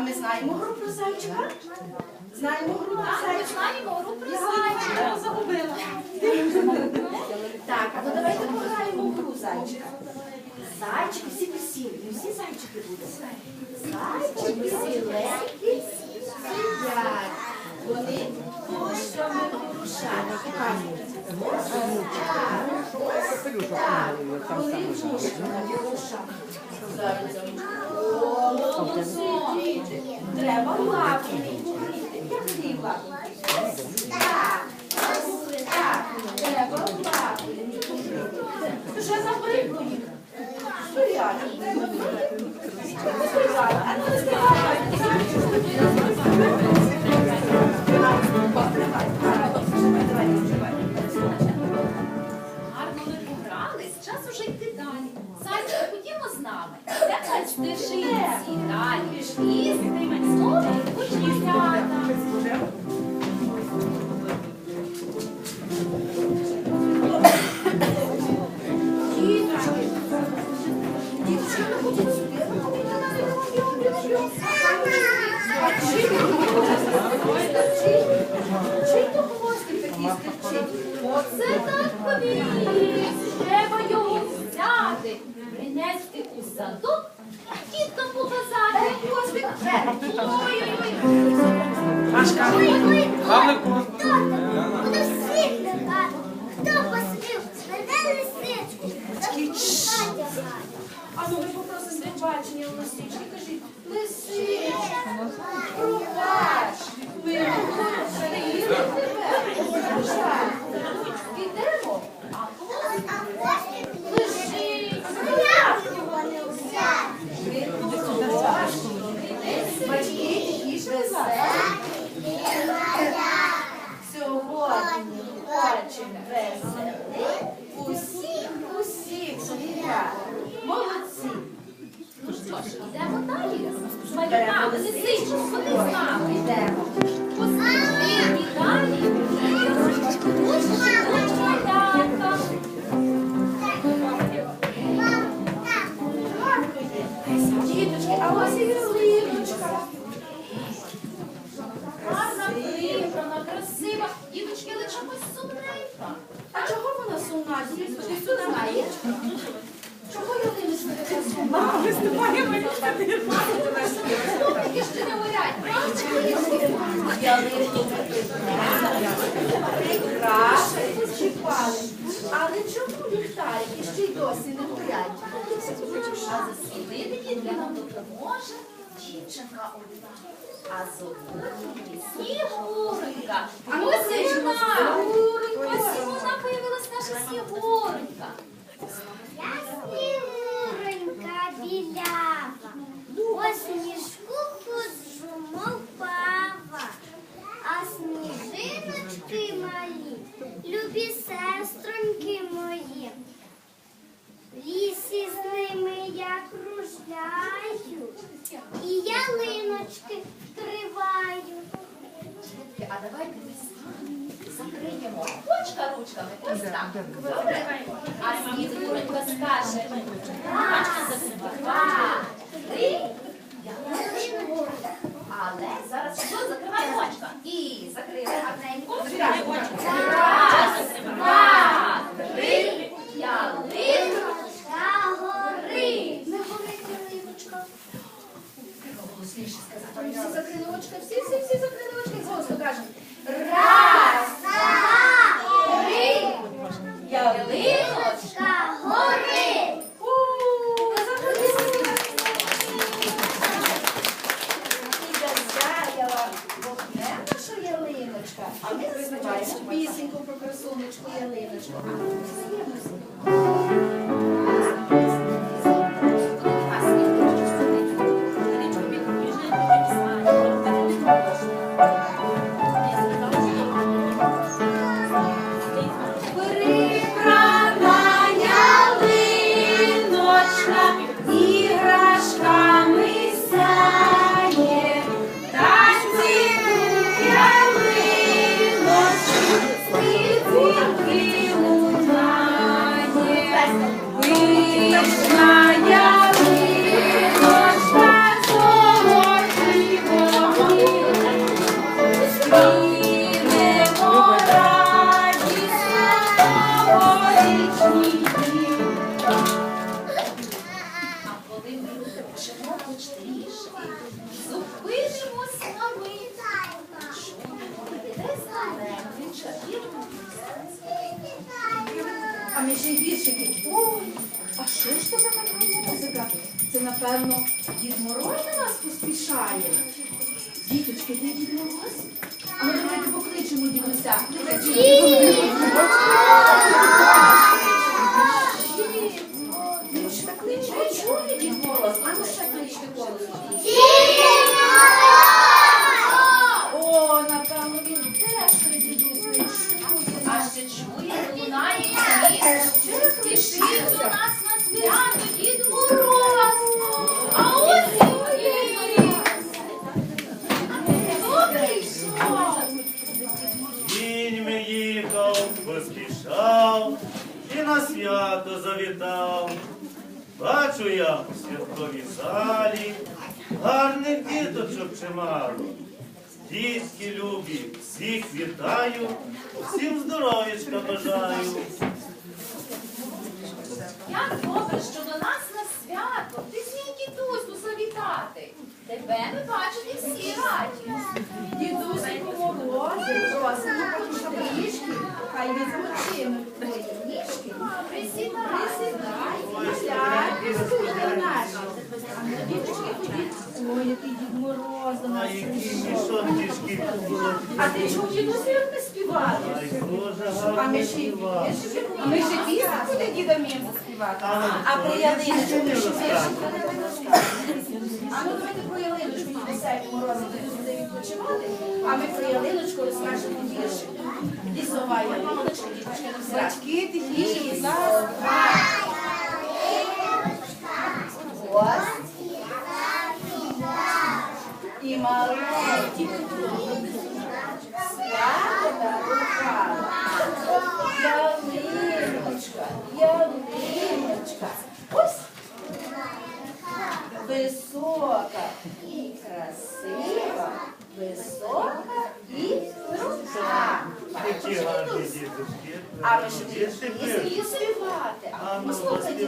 ми знаємо гру про зайчика? Знаємо гру про ми зайчика? знаємо гру про зайчика. його загубила. Так, а ну давайте пограємо в гру зайчика. Зайчики всі не всі зайчики будуть. Зайчики сіленькі сидять. Вони вушками порушають. Так, вони вушками порушають. Молодці, сидіти. Треба лапки погріти. Як ти лапки? Так, так, треба лапки погріти. Вже забридло їх. Стоять. Стоять. А не співай. Оце так повірить. Треба його взяти, принести у садок, діткам показати. Хвостик. Ой-ой-ой. Буду всіх лякати. Хто посмів мене лисичку? А ну ви попросите бачення у лисички. Кажіть, лисичка, пробач. Ми перевіримо тебе. Жаль. Ідемо? А хвост А ось лежить. як його не взяти? Батьки тихіше веселі. Сьогодні хочемо веселити усіх, усіх звірят. Молодці. Ну що ж, йдемо далі. З малюками, лисичку. Діточки, а ось і ялиночка. Гарна прибрана, красива. Діточки, але чомусь сумненька. А чого вона сумна? Діточки, знає? Чого ще не правда? Ялиночка. Але чому ліхтарики ще й досі не горять? А засвітити дітки нам допоможе дівчинка одна. А її Снігуренька. Ну, Ось вона. Снігуреньку. Ось вона появилась наша. Снігуренька сніжку ходжу, пава, а сніжиночки малі, любі сестроньки мої. В лісі з ними я кружляю, і ялиночки вкриваю. А давайте закриємо очка ручками. Ось так. Добре? А Снігуренька скаже. Раз, два, очка. І закрили А ми ще й гіршики, ой, а що ж то за така музика? Це, напевно, Дід Мороз на нас поспішає. Діточки, де Дід Мороз? А ми давайте покличемо дідуся. Він ще Дід Мороз, а ну ще кличте колесо. Кіньми їхав, поспішав і на свято завітав. Бачу я у святковій залі гарних діточок чимало. Дітки любі, всіх вітаю, всім здоров'ячка бажаю. Як добре, що до нас на свято. Ти смій дідусю завітати. Тебе ми бачити всі раді. Поки що трішки, хай не змочинуть твої ніжки. Присідай. Наші. А діточки, ходіть. Ой, який Дід Мороз до нас прийшов. А ти дідусю, як ми співали? А ми ще й а ми пісеньку для діда вміємо заспівати. А про ялиночку ми ще не розказуємо. А ну давайте про ялиночку дідуся, як відпочивати, а ми про ялиночку розкажемо віршик. Лісова ялиночка, діточки, батьки тихіші, зараз. Ось. І маленькі свято дарувала. Ялиночка, ялиночка. Ось висока і красива, висока і крута. Які гарні діточки. А ми пир. пісню співати. А ну, послухайте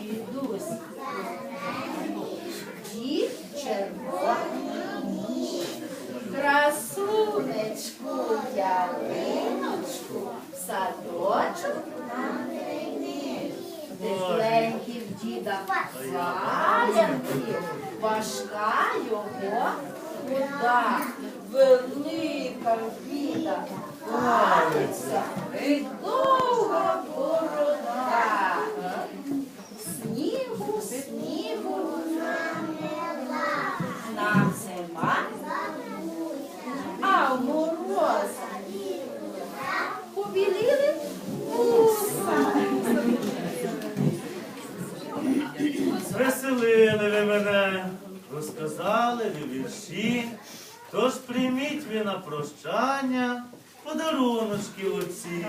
дідусь. Дід червоний. Красунечку ялиночку в садочок нам приніс. Тепленький діда валянки, важка його вода, велика біда, палиця і довга борода. Веселили ви мене, розказали ви вірші, Тож прийміть ви на прощання подаруночки оці.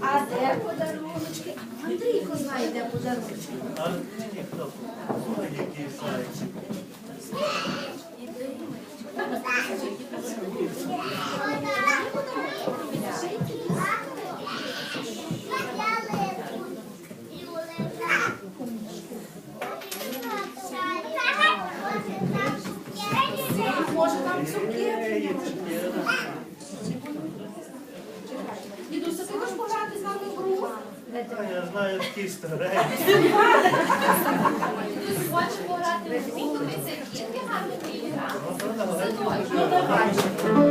А де подаруночки? Андрійко знає, де подаруночки. А ніхто. Ой, який зайчик. Ну, давай.